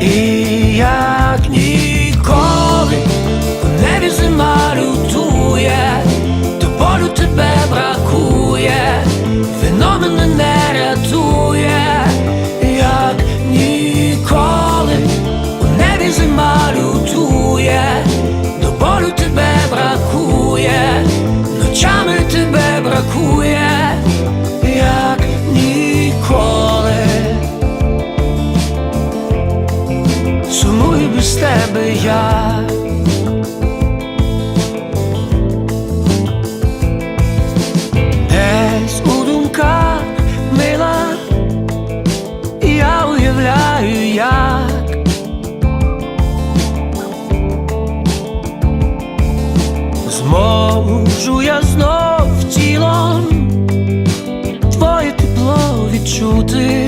І як ніколи в небі зима лютує, до болю тебе бракує, вино мене тебе я. Десь у думках мила, я уявляю, як зможу я знов тілом твоє тепло відчути.